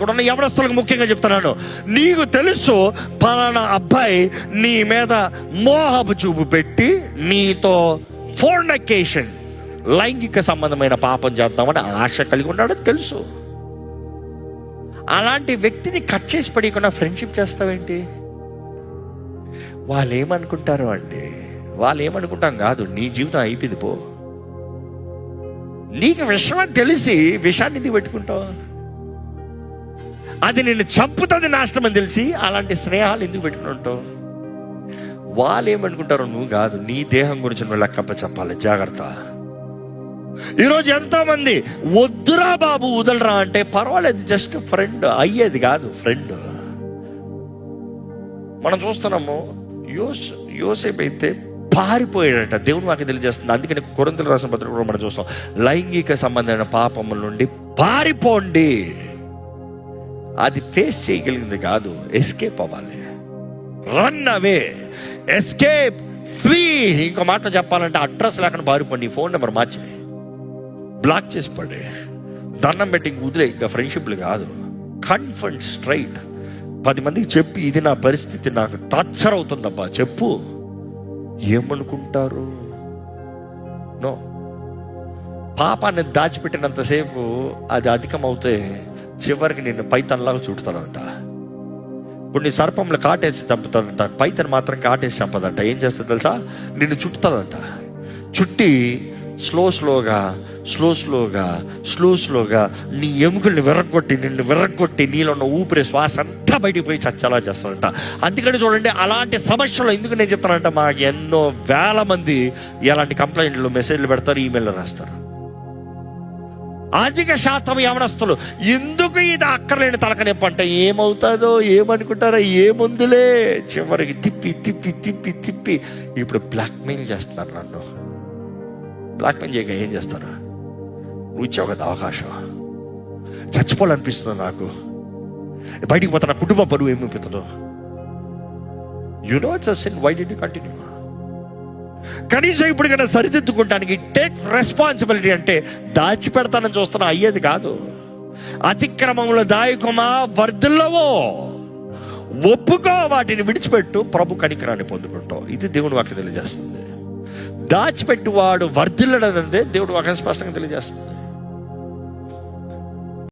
ఇక్కడ ఉన్న యవనస్తులకు ముఖ్యంగా చెప్తున్నాను. నీకు తెలుసు పలానా అబ్బాయి నీ మీద మోహపు చూపు పెట్టి నీతో ఫోర్నకేషన్ లైంగిక సంబంధమైన పాపం చేద్దామని ఆశ కలిగి ఉన్నాడని తెలుసు. అలాంటి వ్యక్తిని కట్ చేసి పడకుండా ఫ్రెండ్షిప్ చేస్తావేంటి? వాళ్ళు ఏమనుకుంటారు అండి వాళ్ళు ఏమనుకుంటాం కాదు నీ జీవితం అయిపోయింది పో. నీకు విషయం తెలిసి విషయాన్ని ఎందుకు పెట్టుకుంటావు? అది నిన్ను చంపుతుంది నాశనం అని తెలిసి అలాంటి స్నేహాలు ఎందుకు పెట్టుకుంటావు వాళ్ళు ఏమనుకుంటారో నువ్వు కాదు నీ దేహం గురించి నువ్వు లెక్కప్ప చెప్పాలి జాగ్రత్త. ఈరోజు ఎంతో మంది వద్దురా బాబు వదలరా అంటే పర్వాలేదు జస్ట్ ఫ్రెండ్ అయ్యేది కాదు ఫ్రెండ్. మనం చూస్తున్నాము యోస్ యోసేపు అయితే పారిపోయాడట దేవుని మాకు తెలియజేస్తుంది. అందుకని కొరంతలు రాసిన పత్రిక కూడా మనం చూస్తాం. లైంగిక సంబంధమైన పాపముల నుండి పారిపోండి. అది ఫేస్ చేయగలిగింది కాదు ఎస్కేప్ అవ్వాలి. రన్ అవే ఎస్కేప్ ఫ్రీ ఇంకో మాట చెప్పాలంటే అడ్రస్ లేకుండా పారిపోండి నీ ఫోన్ నెంబర్ మార్చి. బ్లాక్ చేసి పడే. దండం పెట్టి ఇంక వదిలే ఇంకా ఫ్రెండ్షిప్లు కాదు. కన్ఫర్ట్ స్ట్రైట్ పది మందికి చెప్పి ఇది నా పరిస్థితి నాకు టార్చర్ అవుతుందబ్బా చెప్పు. ఏమనుకుంటారు? నో పాపాన్ని దాచిపెట్టినంతసేపు అది అధికం అవుతే చివరికి నేను పైతన్లాగా చుడతాడంట కొన్ని సర్పంలో కాటేసి చంపుతానంట. పైతను మాత్రం కాటేసి చంపదంట. ఏం చేస్తుంది తెలుసా? నిన్ను చుట్టుతానంట. చుట్టి స్లో స్లోగా స్లో స్లోగా స్లో స్లోగా నీ ఎముకల్ని విరగొట్టి నిన్ను విరగొట్టి నీలో ఉన్న ఊపిరి శ్వాస అంతా బయటికి పోయి చచ్చేలా చేస్తారంట అందుకని చూడండి అలాంటి సమస్యలు ఎందుకు నేను చెప్తానంట? మాకు ఎన్నో వేల మంది ఎలాంటి కంప్లైంట్లు మెసేజ్లు పెడతారు ఈమెయిల్ రాస్తారు. అధిక శాతం యవనస్తులు ఎందుకు ఇది అక్కర్లేని తలకనే అంటే ఏమవుతుందో ఏమనుకుంటారో ఏముందిలే? చివరికి తిప్పి తిప్పి తిప్పి తిప్పి ఇప్పుడు బ్లాక్మెయిల్ చేస్తున్నారు నన్ను. బ్లాక్మెయిల్ చేయక ఏం చేస్తారు? నువ్వు ఇచ్చావు కదా అవకాశం. చచ్చిపోవాలనిపిస్తుంది నాకు. బయటికి పోతా నా కుటుంబ బరువు ఏమైపోతుందో you know it's sin why the continue కనీసం ఇప్పుడు కన్నా సరిదిద్దుకుంటానికి టేక్ రెస్పాన్సిబిలిటీ అంటే దాచిపెడతానని చూస్తున్నా అయ్యేది కాదు. అతిక్రమంలో దాయకుమా వర్ధిల్లవో. ఒప్పుకో వాటిని విడిచిపెట్టు ప్రభు కనికరాన్ని పొందుకుంటావు. ఇది దేవుని వాక్యం తెలియజేస్తుంది. దాచిపెట్టు వాడు వర్ధిల్లడనందే దేవుడు వాక్యం స్పష్టంగా తెలియజేస్తుంది.